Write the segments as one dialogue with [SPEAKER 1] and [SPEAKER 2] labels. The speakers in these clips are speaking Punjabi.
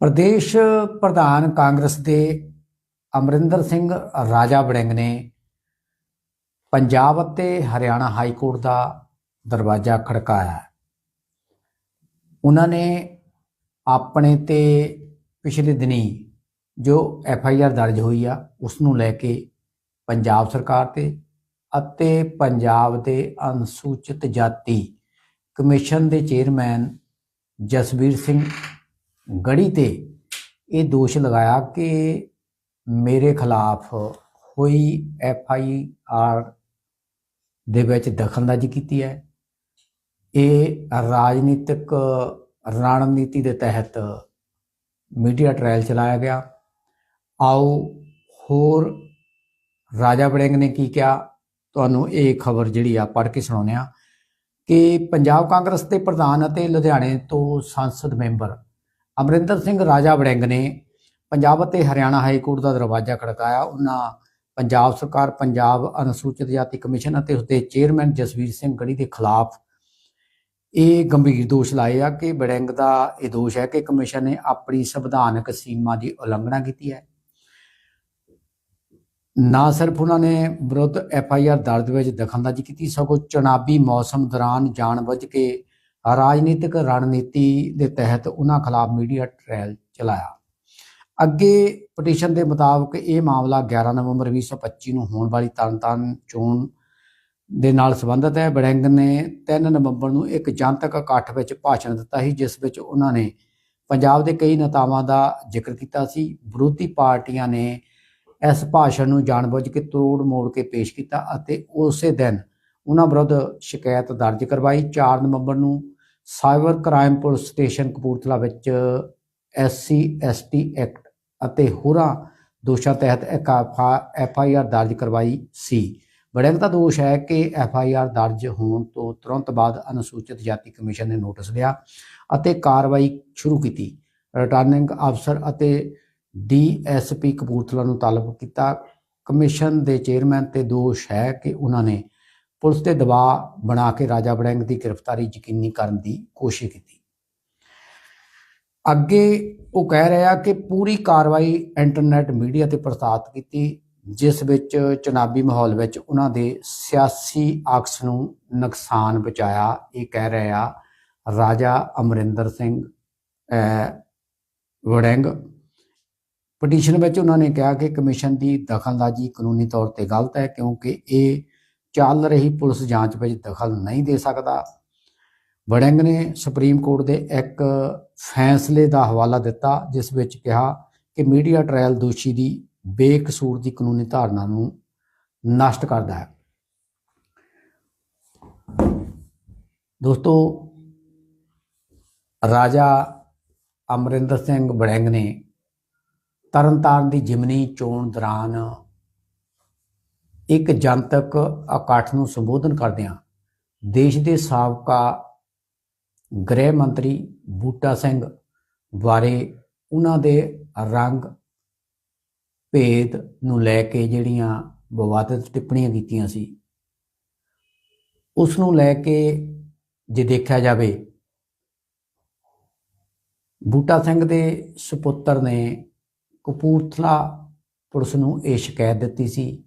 [SPEAKER 1] ਪ੍ਰਦੇਸ਼ ਪ੍ਰਧਾਨ ਕਾਂਗਰਸ ਦੇ ਅਮਰਿੰਦਰ ਸਿੰਘ ਰਾਜਾ ਬੜਿੰਗ ਨੇ ਪੰਜਾਬ ਅਤੇ ਹਰਿਆਣਾ ਹਾਈ ਕੋਰਟ ਦਾ ਦਰਵਾਜ਼ਾ ਖੜਕਾਇਆ। ਉਹਨਾਂ ਨੇ ਆਪਣੇ ਤੇ ਪਿਛਲੇ ਦਿਨੀ ਜੋ ਐਫ ਆਈ ਆਰ ਦਰਜ ਹੋਈ ਆ, ਉਸ ਨੂੰ ਲੈ ਕੇ ਪੰਜਾਬ ਸਰਕਾਰ ਤੇ ਅਤੇ ਪੰਜਾਬ ਦੇ ਅਨੁਸੂਚਿਤ ਜਾਤੀ ਕਮਿਸ਼ਨ ਦੇ ਚੇਅਰਮੈਨ ਜਸਵੀਰ ਸਿੰਘ ਗੜੀ ਤੇ ਇਹ ਦੋਸ਼ ਲਗਾਇਆ ਕਿ ਮੇਰੇ ਖਿਲਾਫ ਹੋਈ ਐਫ ਆਈ ਆਰ ਦੇ ਵਿੱਚ ਦਖਲਅੰਦਾਜ਼ੀ ਕੀਤੀ ਹੈ। ਇਹ ਰਾਜਨੀਤਿਕ ਰਣਨੀਤੀ ਦੇ ਤਹਿਤ ਮੀਡੀਆ ਟ੍ਰਾਇਲ ਚਲਾਇਆ ਗਿਆ। ਆਓ ਹੋਰ ਰਾਜਾ ਵੜਿੰਗ ਨੇ ਕੀ ਕਿਹਾ, ਤੁਹਾਨੂੰ ਇਹ ਖਬਰ ਜਿਹੜੀ ਆ ਪੜ੍ਹ ਕੇ ਸੁਣਾਉਂਦੇ ਆ ਕਿ ਪੰਜਾਬ ਕਾਂਗਰਸ ਦੇ ਪ੍ਰਧਾਨ ਅਤੇ ਲੁਧਿਆਣੇ ਤੋਂ ਸੰਸਦ ਮੈਂਬਰ ਅਮਰਿੰਦਰ ਸਿੰਘ ਰਾਜਾ ਵੜਿੰਗ ਨੇ ਪੰਜਾਬ ਅਤੇ ਹਰਿਆਣਾ ਹਾਈ ਕੋਰਟ ਦਾ ਦਰਵਾਜ਼ਾ ਖੜਕਾਇਆ। ਉਹਨਾਂ ਪੰਜਾਬ ਸਰਕਾਰ, ਪੰਜਾਬ ਅਨੁਸੂਚਿਤ ਜਾਤੀ ਕਮਿਸ਼ਨ ਅਤੇ ਉਸਦੇ ਚੇਅਰਮੈਨ ਜਸਵੀਰ ਸਿੰਘ ਗੜੀ ਦੇ ਖਿਲਾਫ ਇਹ ਗੰਭੀਰ ਦੋਸ਼ ਲਾਏ ਆ ਕਿ ਵੜਿੰਗ ਦਾ ਇਹ ਦੋਸ਼ ਹੈ ਕਿ ਕਮਿਸ਼ਨ ਨੇ ਆਪਣੀ ਸੰਵਿਧਾਨਕ ਸੀਮਾ ਦੀ ਉਲੰਘਣਾ ਕੀਤੀ ਹੈ। ਨਾ ਸਿਰਫ ਉਹਨਾਂ ਨੇ ਵਿਰੁੱਧ ਐਫ ਆਈ ਆਰ ਦਰਜ ਵਿੱਚ ਦਖਲਅੰਦਾਜ਼ੀ ਕੀਤੀ, ਸਗੋਂ ਚੁਣਾਵੀ ਮੌਸਮ ਦੌਰਾਨ ਜਾਣਬੁੱਝ ਕੇ ਰਾਜਨੀਤਿਕ ਰਣਨੀਤੀ ਦੇ ਤਹਿਤ ਉਹਨਾਂ ਖਿਲਾਫ ਮੀਡੀਆ ਟ੍ਰਾਇਲ ਚਲਾਇਆ। ਅੱਗੇ ਪਟੀਸ਼ਨ ਦੇ ਮੁਤਾਬਕ ਇਹ ਮਾਮਲਾ 11 ਨਵੰਬਰ 2025 ਨੂੰ ਹੋਣ ਵਾਲੀ ਤਰਨਤਾਰਨ ਚੋਣ ਦੇ ਨਾਲ ਸੰਬੰਧਿਤ ਹੈ। ਬੜਿੰਗ ਨੇ 3 ਨਵੰਬਰ ਨੂੰ ਇੱਕ ਜਨਤਕ ਇਕੱਠ ਵਿੱਚ ਭਾਸ਼ਣ ਦਿੱਤਾ ਸੀ, ਜਿਸ ਵਿੱਚ ਉਹਨਾਂ ਨੇ ਪੰਜਾਬ ਦੇ ਕਈ ਨੇਤਾਵਾਂ ਦਾ ਜ਼ਿਕਰ ਕੀਤਾ ਸੀ। ਵਿਰੋਧੀ ਪਾਰਟੀਆਂ ਨੇ ਇਸ ਭਾਸ਼ਣ ਨੂੰ ਜਾਣਬੁੱਝ ਕੇ ਤੋੜ ਮੋੜ ਕੇ ਪੇਸ਼ ਕੀਤਾ ਅਤੇ ਉਸੇ ਦਿਨ ਉਹਨਾਂ ਵਿਰੁੱਧ ਸ਼ਿਕਾਇਤ ਦਰਜ ਕਰਵਾਈ। 4 ਨਵੰਬਰ ਨੂੰ cyber crime police station Kapurthala ਵਿੱਚ ਐਸਸੀ, ਐਸਟੀ ਐਕਟ ਅਤੇ ਹੋਰਾਂ ਦੋਸ਼ਾਂ ਤਹਿਤ ਇੱਕ ਐਫ ਆਈ ਆਰ ਦਰਜ ਕਰਵਾਈ ਸੀ। ਵੜਿੰਗ ਦਾ ਦੋਸ਼ ਹੈ ਕਿ ਐਫ ਆਈ ਆਰ ਦਰਜ ਹੋਣ ਤੋਂ ਤੁਰੰਤ ਬਾਅਦ ਅਨੁਸੂਚਿਤ ਜਾਤੀ ਕਮਿਸ਼ਨ ਨੇ ਨੋਟਿਸ ਲਿਆ ਅਤੇ ਕਾਰਵਾਈ ਸ਼ੁਰੂ ਕੀਤੀ। ਰਿਟਰਨਿੰਗ ਅਫਸਰ ਅਤੇ ਡੀਐਸਪੀ ਕਪੂਰਥਲਾ ਨੂੰ ਤਾਲਬ ਕੀਤਾ। ਕਮਿਸ਼ਨ ਦੇ ਚੇਅਰਮੈਨ ਤੇ ਦੋਸ਼ ਹੈ ਕਿ ਉਹਨਾਂ ਨੇ ਪੁਲਿਸ ਤੇ ਦਬਾਅ ਬਣਾ ਕੇ ਰਾਜਾ ਵੜਿੰਗ ਦੀ ਗ੍ਰਿਫਤਾਰੀ ਯਕੀਨੀ ਕਰਨ ਦੀ ਕੋਸ਼ਿਸ਼ ਕੀਤੀ। ਅੱਗੇ ਉਹ ਕਹਿ ਰਿਹਾ ਕਿ ਪੂਰੀ ਕਾਰਵਾਈ ਇੰਟਰਨੈਟ ਮੀਡੀਆ ਤੇ ਪ੍ਰਸਾਰਿਤ ਕੀਤੀ, ਜਿਸ ਵਿੱਚ ਚੁਣਾਵੀ ਮਾਹੌਲ ਵਿੱਚ ਉਹਨਾਂ ਦੇ ਸਿਆਸੀ ਅਕਸ ਨੂੰ ਨੁਕਸਾਨ ਪਹੁੰਚਾਇਆ। ਇਹ ਕਹਿ ਰਿਹਾ, ਰਾਜਾ ਅਮਰਿੰਦਰ ਸਿੰਘ ਵੜੈਂਗ। ਪਟੀਸ਼ਨ ਵਿੱਚ ਉਹਨਾਂ ਨੇ ਕਿਹਾ ਕਿ ਕਮਿਸ਼ਨ ਦੀ ਦਖਲਅੰਦਾਜ਼ੀ ਕਾਨੂੰਨੀ ਤੌਰ ਤੇ ਗਲਤ ਹੈ, ਕਿਉਂਕਿ ਇਹ ਚੱਲ ਰਹੀ ਪੁਲਿਸ ਜਾਂਚ ਵਿੱਚ ਦਖਲ ਨਹੀਂ ਦੇ ਸਕਦਾ। ਵੜਿੰਗ ਨੇ ਸੁਪਰੀਮ ਕੋਰਟ ਦੇ ਇੱਕ ਫੈਸਲੇ ਦਾ ਹਵਾਲਾ ਦਿੱਤਾ, ਜਿਸ ਵਿੱਚ ਕਿਹਾ ਕਿ ਮੀਡੀਆ ਟ੍ਰਾਇਲ ਦੋਸ਼ੀ ਦੀ ਬੇਕਸੂਰ ਦੀ ਕਾਨੂੰਨੀ ਧਾਰਨਾ ਨੂੰ ਨਸ਼ਟ ਕਰਦਾ ਹੈ। ਦੋਸਤੋ, ਰਾਜਾ ਅਮਰਿੰਦਰ ਸਿੰਘ ਵੜਿੰਗ ਨੇ ਤਰਨਤਾਰਨ ਦੀ ਜਿਮਨੀ ਚੋਣ ਦੌਰਾਨ ਇੱਕ ਜਨਤਕ ਇਕੱਠ ਨੂੰ ਸੰਬੋਧਨ ਕਰਦਿਆਂ ਦੇਸ਼ ਦੇ ਸਾਬਕਾ ਗ੍ਰਹਿ ਮੰਤਰੀ ਬੂਟਾ ਸਿੰਘ ਬਾਰੇ ਉਹਨਾਂ ਦੇ ਰੰਗ ਭੇਦ ਨੂੰ ਲੈ ਕੇ ਜਿਹੜੀਆਂ ਵਿਵਾਦਿਤ ਟਿੱਪਣੀਆਂ ਕੀਤੀਆਂ ਸੀ। ਉਸ ਨੂੰ ਲੈ ਕੇ ਜੇ ਦੇਖਿਆ ਜਾਵੇ, ਬੂਟਾ ਸਿੰਘ ਦੇ ਸੁਪੁੱਤਰ ਨੇ ਕਪੂਰਥਲਾ ਪੁਲਿਸ ਨੂੰ ਇਹ ਸ਼ਿਕਾਇਤ ਦਿੱਤੀ ਸੀ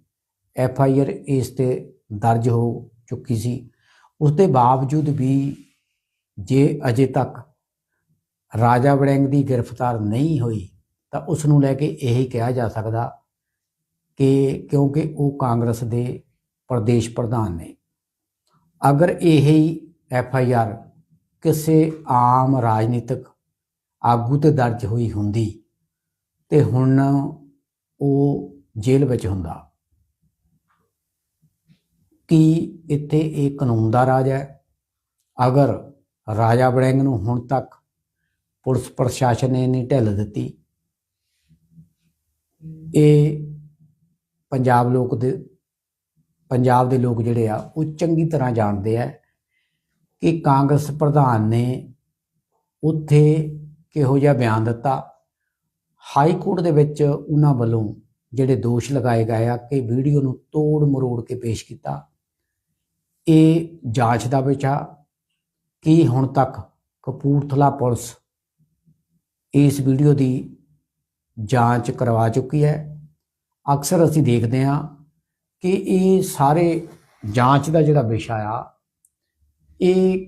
[SPEAKER 1] ਐਫ ਆਈ ਆਰ ਇਸ ਤੇ ਦਰਜ ਹੋ ਚੁੱਕੀ ਸੀ। ਉਸ ਦੇ ਬਾਵਜੂਦ ਵੀ ਜੇ ਅਜੇ ਤੱਕ ਰਾਜਾ ਵੜੈਂਗ ਦੀ ਗ੍ਰਿਫਤਾਰ ਨਹੀਂ ਹੋਈ, ਤਾਂ ਉਸ ਨੂੰ ਲੈ ਕੇ ਇਹ ਕਿਹਾ ਜਾ ਸਕਦਾ ਕਿ ਕਿਉਂਕਿ ਉਹ ਕਾਂਗਰਸ ਦੇ ਪ੍ਰਦੇਸ਼ ਪ੍ਰਧਾਨ ਨੇ। ਅਗਰ ਇਹ ਹੀ ਐਫ ਆਈ ਆਰ ਕਿਸੇ ਆਮ ਰਾਜਨੀਤਿਕ ਆਗੂ ਤੇ ਦਰਜ ਹੋਈ ਹੁੰਦੀ ਤੇ ਹੁਣ ਉਹ ਜੇਲ੍ਹ ਵਿੱਚ ਹੁੰਦਾ ਕਿ ਇੱਥੇ ਇਹ ਕਾਨੂੰਨ ਦਾ ਰਾਜ ਹੈ? ਅਗਰ ਰਾਜਾ ਵੜਿੰਗ ਨੂੰ ਹੁਣ ਤੱਕ ਪੁਲਿਸ ਪ੍ਰਸ਼ਾਸਨ ਨੇ ਨਹੀਂ ਢਿੱਲ ਦਿੱਤੀ, ਇਹ ਪੰਜਾਬ ਲੋਕ ਦੇ, ਪੰਜਾਬ ਦੇ ਲੋਕ ਜਿਹੜੇ ਆ, ਉਹ ਚੰਗੀ ਤਰ੍ਹਾਂ ਜਾਣਦੇ ਆ ਕਿ ਕਾਂਗਰਸ ਪ੍ਰਧਾਨ ਨੇ ਉੱਥੇ ਕਿਹੋ ਜਿਹਾ ਬਿਆਨ ਦਿੱਤਾ। ਹਾਈ ਕੋਰਟ ਦੇ ਵਿੱਚ ਉਹਨਾਂ ਵੱਲੋਂ ਜਿਹੜੇ ਦੋਸ਼ ਲਗਾਏ ਗਏ ਆ ਕਿ ਵੀਡੀਓ ਨੂੰ ਤੋੜ ਮਰੋੜ ਕੇ ਪੇਸ਼ ਕੀਤਾ। ਇਹ ਜਾਂਚ ਦਾ ਵਿਸ਼ਾ ਕੀ ਹੁਣ ਤੱਕ ਕਪੂਰਥਲਾ ਪੁਲਿਸ ਇਸ ਵੀਡੀਓ ਦੀ ਜਾਂਚ ਕਰਵਾ ਚੁੱਕੀ ਹੈ। ਅਕਸਰ ਅਸੀਂ ਦੇਖਦੇ ਹਾਂ ਕਿ ਇਹ ਸਾਰੇ ਜਾਂਚ ਦਾ ਜਿਹੜਾ ਵਿਸ਼ਾ ਆ, ਇਹ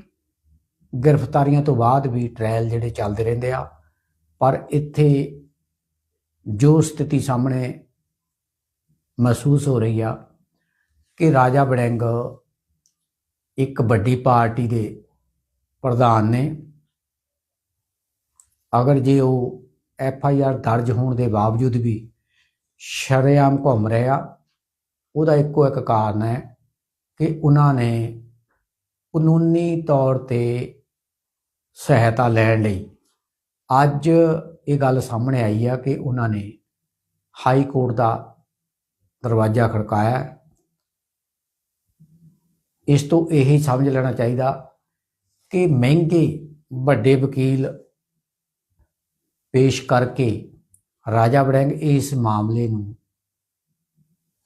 [SPEAKER 1] ਗ੍ਰਿਫਤਾਰੀਆਂ ਤੋਂ ਬਾਅਦ ਵੀ ਟ੍ਰਾਇਲ ਜਿਹੜੇ ਚੱਲਦੇ ਰਹਿੰਦੇ ਆ, ਪਰ ਇੱਥੇ ਜੋ ਸਥਿਤੀ ਸਾਹਮਣੇ ਮਹਿਸੂਸ ਹੋ ਰਹੀ ਆ ਕਿ ਰਾਜਾ ਵੜਿੰਗ ਇੱਕ ਵੱਡੀ ਪਾਰਟੀ ਦੇ ਪ੍ਰਧਾਨ ਨੇ। ਅਗਰ ਜੇ ਉਹ ਐਫ ਆਈ ਆਰ ਦਰਜ ਹੋਣ ਦੇ ਬਾਵਜੂਦ ਵੀ ਸ਼ਰੇਆਮ ਘੁੰਮ ਰਿਹਾ, ਉਹਦਾ ਇੱਕੋ ਇੱਕ ਕਾਰਨ ਹੈ ਕਿ ਉਹਨਾਂ ਨੇ ਕਾਨੂੰਨੀ ਤੌਰ ਤੇ ਸਹਾਇਤਾ ਲੈਣ ਲਈ ਅੱਜ ਇਹ ਗੱਲ ਸਾਹਮਣੇ ਆਈ ਆ ਕਿ ਉਹਨਾਂ ਨੇ ਹਾਈ ਕੋਰਟ ਦਾ ਦਰਵਾਜ਼ਾ ਖੜਕਾਇਆ। ਇਸ ਤੋਂ ਇਹ ਸਮਝ ਲੈਣਾ ਚਾਹੀਦਾ ਕਿ ਮਹਿੰਗੇ ਵੱਡੇ ਵਕੀਲ ਪੇਸ਼ ਕਰਕੇ ਰਾਜਾ ਵੜੈਂਗ ਇਸ ਮਾਮਲੇ ਨੂੰ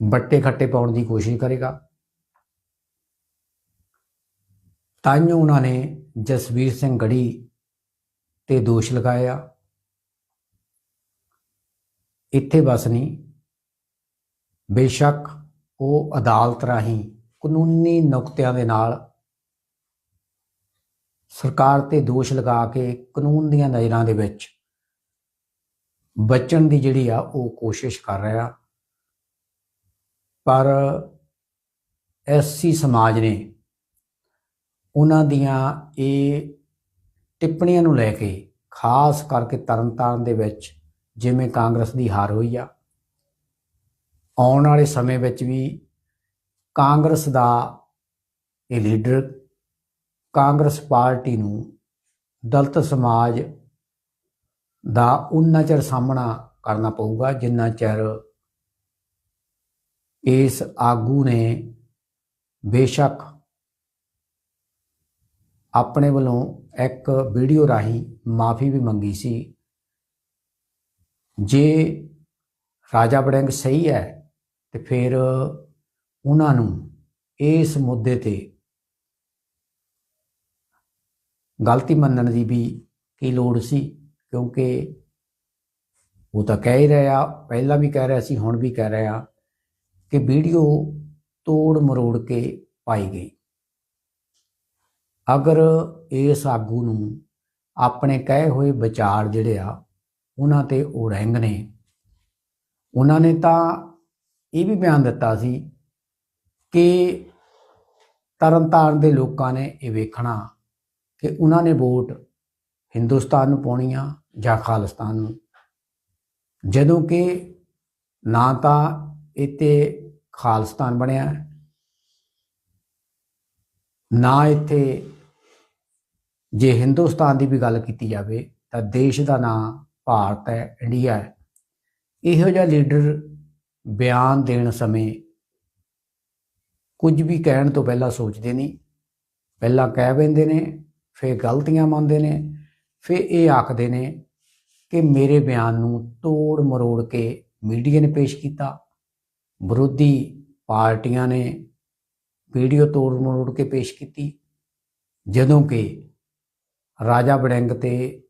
[SPEAKER 1] ਬੱਟੇ ਖੱਟੇ ਪਾਉਣ ਦੀ ਕੋਸ਼ਿਸ਼ ਕਰੇਗਾ। ਤਾਂ ਉਹਨਾਂ ਨੇ ਜਸਵੀਰ ਸਿੰਘ ਗੜੀ ਤੇ ਦੋਸ਼ ਲਗਾਇਆ ਇੱਥੇ ਬਸ ਨਹੀਂ, ਬੇਸ਼ੱਕ ਉਹ ਅਦਾਲਤ ਰਾਹੀਂ ਕਾਨੂੰਨੀ ਨੁਕਤਿਆਂ ਦੇ ਨਾਲ ਸਰਕਾਰ ਤੇ ਦੋਸ਼ ਲਗਾ ਕੇ ਕਾਨੂੰਨ ਦੀਆਂ ਨਜ਼ਰਾਂ ਦੇ ਵਿੱਚ ਬਚਣ ਦੀ ਜਿਹੜੀ ਆ ਉਹ ਕੋਸ਼ਿਸ਼ ਕਰ ਰਿਹਾ ਪਰ ਐਸਸੀ ਸਮਾਜ ਨੇ ਉਹਨਾਂ ਦੀਆਂ ਇਹ ਟਿੱਪਣੀਆਂ ਨੂੰ ਲੈ ਕੇ ਖਾਸ ਕਰਕੇ ਤਰਨਤਾਰਨ ਦੇ ਵਿੱਚ ਜਿਵੇਂ ਕਾਂਗਰਸ ਦੀ ਹਾਰ ਹੋਈ ਆ, ਆਉਣ ਵਾਲੇ ਸਮੇਂ ਵਿੱਚ ਵੀ ਕਾਂਗਰਸ ਦਾ ਇਹ ਲੀਡਰ ਕਾਂਗਰਸ ਪਾਰਟੀ ਨੂੰ ਦਲਤ ਸਮਾਜ ਦਾ ਉਨਾ ਚਿਰ ਸਾਹਮਣਾ ਕਰਨਾ ਪਊਗਾ, ਜਿੰਨਾ ਚਿਰ ਇਸ ਆਗੂ ਨੇ ਬੇਸ਼ੱਕ ਆਪਣੇ ਵੱਲੋਂ ਇੱਕ ਵੀਡੀਓ ਰਾਹੀਂ ਮਾਫੀ ਵੀ ਮੰਗੀ ਸੀ। ਜੇ ਰਾਜਾ ਬੜਿੰਗ ਸਹੀ ਹੈ ਤੇ ਫਿਰ ਉਹਨਾਂ ਨੂੰ ਇਸ ਮੁੱਦੇ ਤੇ ਗਲਤੀ ਮੰਨਣ ਦੀ ਵੀ ਕੀ ਲੋੜ ਸੀ? ਕਿਉਂਕਿ ਉਹ ਤਾਂ ਕਹਿ ਹੀ ਰਿਹਾ ਪਹਿਲਾਂ ਵੀ ਕਹਿ ਰਿਹਾ ਸੀ, ਹੁਣ ਵੀ ਕਹਿ ਰਿਹਾ ਕਿ ਵੀਡੀਓ ਤੋੜ ਮਰੋੜ ਕੇ ਪਾਈ ਗਈ। ਅਗਰ ਇਸ ਆਗੂ ਨੂੰ ਆਪਣੇ ਕਹੇ ਹੋਏ ਵਿਚਾਰ ਜਿਹੜੇ ਆ, ਉਹਨਾਂ ਤੇ ਉਹ ਰਹਿੰਗ ਨੇ। ਉਹਨਾਂ ਨੇ ਤਾਂ ਇਹ ਵੀ ਬਿਆਨ ਦਿੱਤਾ ਸੀ ਕਿ ਤਰਨਤਾਰਨ ਦੇ ਲੋਕਾਂ ਨੇ ਇਹ ਵੇਖਣਾ ਕਿ ਉਹਨਾਂ ਨੇ ਵੋਟ ਹਿੰਦੁਸਤਾਨ ਨੂੰ ਪਾਉਣੀ ਆ ਜਾਂ ਖਾਲਿਸਤਾਨ ਨੂੰ। ਜਦੋਂ ਕਿ ਨਾ ਤਾਂ ਇੱਥੇ ਖਾਲਿਸਤਾਨ ਬਣਿਆ, ਨਾ ਇੱਥੇ ਜੇ ਹਿੰਦੁਸਤਾਨ ਦੀ ਵੀ ਗੱਲ ਕੀਤੀ ਜਾਵੇ ਤਾਂ ਦੇਸ਼ ਦਾ ਨਾਂ ਭਾਰਤ ਹੈ, ਇੰਡੀਆ ਹੈ। ਇਹੋ ਜਿਹਾ ਲੀਡਰ ਬਿਆਨ ਦੇਣ ਸਮੇਂ ਕੁਝ ਵੀ ਕਹਿਣ ਤੋਂ ਪਹਿਲਾਂ ਸੋਚਦੇ ਨਹੀਂ। ਪਹਿਲਾਂ ਕਹਿ ਬੈਂਦੇ ਨੇ, ਫਿਰ ਗਲਤੀਆਂ ਮੰਨਦੇ ਨੇ, ਫਿਰ ਇਹ ਆਖਦੇ ਨੇ ਕਿ ਮੇਰੇ ਬਿਆਨ ਨੂੰ ਤੋੜ ਮਰੋੜ ਕੇ ਮੀਡੀਆ ਨੇ ਪੇਸ਼ ਕੀਤਾ। ਵਿਰੋਧੀ ਪਾਰਟੀਆਂ ਨੇ ਵੀਡੀਓ ਤੋੜ ਮਰੋੜ ਕੇ ਪੇਸ਼ ਕੀਤੀ। ਜਦੋਂ ਕਿ ਰਾਜਾ ਬੜਿੰਗ ਤੇ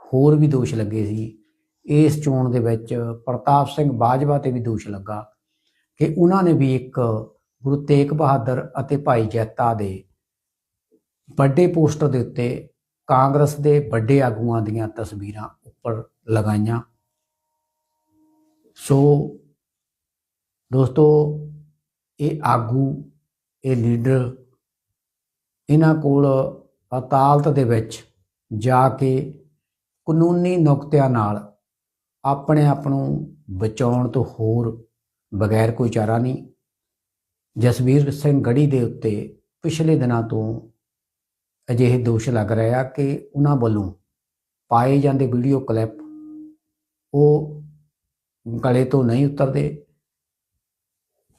[SPEAKER 1] ਹੋਰ ਵੀ ਦੋਸ਼ ਲੱਗੇ ਸੀ। ਇਸ ਚੋਣ ਦੇ ਵਿੱਚ ਪ੍ਰਤਾਪ ਸਿੰਘ ਬਾਜਵਾ ਤੇ ਵੀ ਦੋਸ਼ ਲੱਗਾ ਕਿ ਉਹਨਾਂ ਨੇ ਵੀ ਇੱਕ ਗੁਰੂ ਤੇਗ ਬਹਾਦਰ ਅਤੇ ਭਾਈ ਜੈਤਾ ਦੇ ਵੱਡੇ ਪੋਸਟਰ ਦੇ ਉੱਤੇ ਕਾਂਗਰਸ ਦੇ ਵੱਡੇ ਆਗੂਆਂ ਦੀਆਂ ਤਸਵੀਰਾਂ ਉੱਪਰ ਲਗਾਈਆਂ। ਸੋ ਦੋਸਤੋ, ਇਹ ਆਗੂ, ਇਹ ਲੀਡਰ ਇਹਨਾਂ ਕੋਲ ਅਦਾਲਤ ਦੇ ਵਿੱਚ ਜਾ ਕੇ ਕਾਨੂੰਨੀ ਨੁਕਤਿਆਂ ਨਾਲ ਆਪਣੇ ਆਪ ਨੂੰ ਬਚਾਉਣ ਤੋਂ ਹੋਰ ਬਗੈਰ ਕੋਈ ਚਾਰਾ ਨਹੀਂ ਜਸਵੀਰ ਸਿੰਘ ਗੜੀ ਦੇ ਉੱਤੇ ਪਿਛਲੇ ਦਿਨਾਂ ਤੋਂ ਅਜਿਹੇ ਦੋਸ਼ ਲੱਗ ਰਹੇ ਆ ਕਿ ਉਹਨਾਂ ਵੱਲੋਂ ਪਾਏ ਜਾਂਦੇ ਵੀਡੀਓ ਕਲਿੱਪ ਉਹ ਗਲੇ ਤੋਂ ਨਹੀਂ ਉਤਰਦੇ,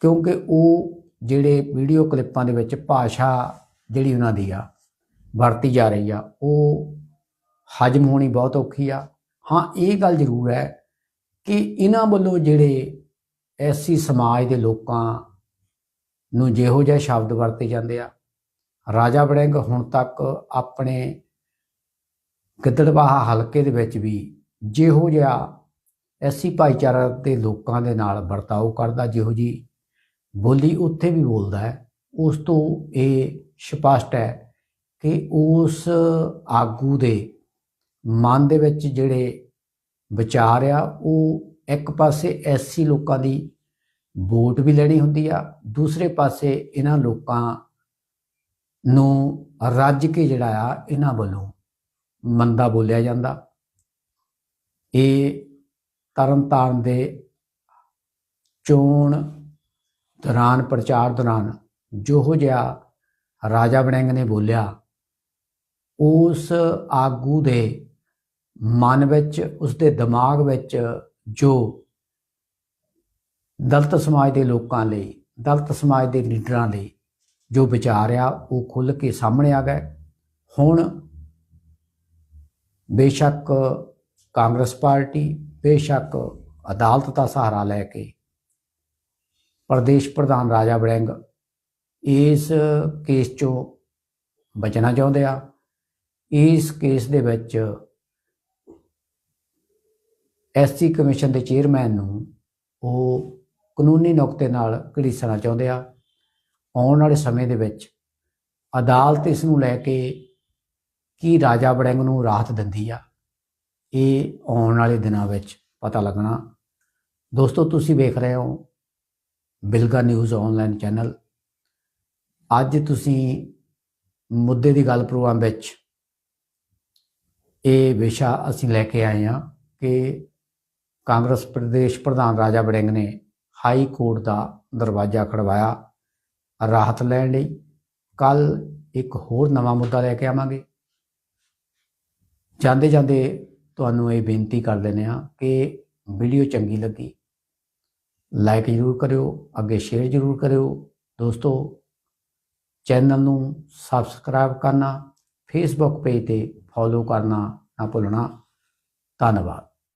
[SPEAKER 1] ਕਿਉਂਕਿ ਉਹ ਜਿਹੜੇ ਵੀਡੀਓ ਕਲਿੱਪਾਂ ਦੇ ਵਿੱਚ ਭਾਸ਼ਾ ਜਿਹੜੀ ਉਹਨਾਂ ਦੀ ਆ, ਵਰਤੀ ਜਾ ਰਹੀ ਆ, ਉਹ ਹਜਮ ਹੋਣੀ ਬਹੁਤ ਔਖੀ ਆ। ਹਾਂ, ਇਹ ਗੱਲ ਜ਼ਰੂਰ ਹੈ ਕਿ ਇਹਨਾਂ ਵੱਲੋਂ ਜਿਹੜੇ ਐਸੀ ਸਮਾਜ ਦੇ ਲੋਕਾਂ ਨੂੰ ਜਿਹੋ ਜਿਹੇ ਸ਼ਬਦ ਵਰਤੇ ਜਾਂਦੇ ਆ। ਰਾਜਾ ਵੜਿੰਗ ਹੁਣ ਤੱਕ ਆਪਣੇ ਗਿੱਦੜਬਾਹਾ ਹਲਕੇ ਦੇ ਵਿੱਚ ਵੀ ਜਿਹੋ ਜਿਹਾ ਐਸੀ ਭਾਈਚਾਰਾ ਦੇ ਲੋਕਾਂ ਦੇ ਨਾਲ ਵਰਤਾਓ ਕਰਦਾ, ਜਿਹੋ ਜੀ ਬੋਲੀ ਉੱਥੇ ਵੀ ਬੋਲਦਾ ਹੈ। ਉਸ ਤੋਂ ਇਹ ਸਪਸ਼ਟ ਹੈ ਕਿ ਉਸ ਆਗੂ ਦੇ ਮਨ ਦੇ ਵਿੱਚ ਜਿਹੜੇ ਵਿਚਾਰ ਆ, ਉਹ ਇੱਕ ਪਾਸੇ ਐਸੀ ਲੋਕਾਂ ਦੀ ਵੋਟ ਵੀ ਲੈਣੀ ਹੁੰਦੀ ਆ। ਦੂਸਰੇ ਪਾਸੇ ਇਹਨਾਂ ਲੋਕਾਂ ਨੂੰ ਰੱਜ ਕੇ ਜਿਹੜਾ ਆ, ਇਹਨਾਂ ਵੱਲੋਂ ਮੰਦਾ ਬੋਲਿਆ ਜਾਂਦਾ। ਇਹ ਤਰਨਤਾਰਨ ਦੇ ਚੋਣ ਦੌਰਾਨ, ਪ੍ਰਚਾਰ ਦੌਰਾਨ ਜੋ ਜਿਹਾ ਰਾਜਾ ਵੜਿੰਗ ਨੇ ਬੋਲਿਆ, ਉਸ ਆਗੂ ਦੇ ਮਨ ਵਿੱਚ ਉਸ ਦੇ ਦਿਮਾਗ ਵਿੱਚ ਜੋ ਦਲਿਤ ਸਮਾਜ ਦੇ ਲੋਕਾਂ ਲਈ, ਦਲਿਤ ਸਮਾਜ ਦੇ ਲੀਡਰਾਂ ਲਈ ਜੋ ਵਿਚਾਰ ਆ, ਉਹ ਖੁੱਲ ਕੇ ਸਾਹਮਣੇ ਆ ਗਏ। ਹੁਣ ਬੇਸ਼ੱਕ ਕਾਂਗਰਸ ਪਾਰਟੀ, ਬੇਸ਼ੱਕ ਅਦਾਲਤ ਦਾ ਸਹਾਰਾ ਲੈ ਕੇ ਪ੍ਰਦੇਸ਼ ਪ੍ਰਧਾਨ ਰਾਜਾ ਵੜਿੰਗ ਇਸ ਕੇਸ ਚੋਂ ਬਚਣਾ ਚਾਹੁੰਦੇ ਆ। ਇਸ ਕੇਸ ਦੇ ਵਿੱਚ ਐਸਸੀ ਕਮਿਸ਼ਨ ਦੇ ਚੇਅਰਮੈਨ ਨੂੰ ਉਹ ਕਾਨੂੰਨੀ ਨੁਕਤੇ ਨਾਲ ਘੜੀਸਣਾ ਚਾਹੁੰਦੇ ਆ। ਆਉਣ ਵਾਲੇ ਸਮੇਂ ਦੇ ਵਿੱਚ ਅਦਾਲਤ ਇਸ ਨੂੰ ਲੈ ਕੇ ਕੀ ਰਾਜਾ ਵੜਿੰਗ ਨੂੰ ਰਾਹਤ ਦਿੰਦੀ ਆ, ਇਹ ਆਉਣ ਵਾਲੇ ਦਿਨਾਂ ਵਿੱਚ ਪਤਾ ਲੱਗਣਾ। ਦੋਸਤੋ, ਤੁਸੀਂ ਵੇਖ ਰਹੇ ਹੋ ਬਿਲਗਾ ਨਿਊਜ਼ ਆਨਲਾਈਨ ਚੈਨਲ। ਅੱਜ ਤੁਸੀਂ ਮੁੱਦੇ ਦੀ ਗੱਲ ਪ੍ਰੋਗਰਾਮ ਵਿੱਚ ਇਹ ਵਿਸ਼ਾ ਅਸੀਂ ਲੈ ਕੇ ਆਏ ਹਾਂ ਕਿ ਕਾਂਗਰਸ ਪ੍ਰਦੇਸ਼ ਪ੍ਰਧਾਨ ਰਾਜਾ ਬੜਿੰਗ ਨੇ ਹਾਈ ਕੋਰਟ ਦਾ ਦਰਵਾਜ਼ਾ ਖੜਵਾਇਆ। ਰਾਹਤ ਲੈਣ ਲਈ ਕੱਲ ਇੱਕ ਹੋਰ ਨਵਾਂ ਮੁੱਦਾ ਲੈ ਕੇ ਆਵਾਂਗੇ। ਜਾਂਦੇ ਜਾਂਦੇ ਤੁਹਾਨੂੰ ਇਹ ਬੇਨਤੀ ਕਰ ਦਿੰਦੇ ਆ ਕਿ ਵੀਡੀਓ ਚੰਗੀ ਲੱਗੀ, ਲਾਈਕ ਜ਼ਰੂਰ ਕਰਿਓ, ਅੱਗੇ ਸ਼ੇਅਰ ਜ਼ਰੂਰ ਕਰਿਓ। ਦੋਸਤੋ, ਚੈਨਲ ਨੂੰ ਸਬਸਕ੍ਰਾਈਬ ਕਰਨਾ ਫੇਸਬੁੱਕ ਪੇਜ ਤੇ ਫੋਲੋ ਕਰਨਾ ਨਾ ਭੁੱਲਣਾ। ਧੰਨਵਾਦ।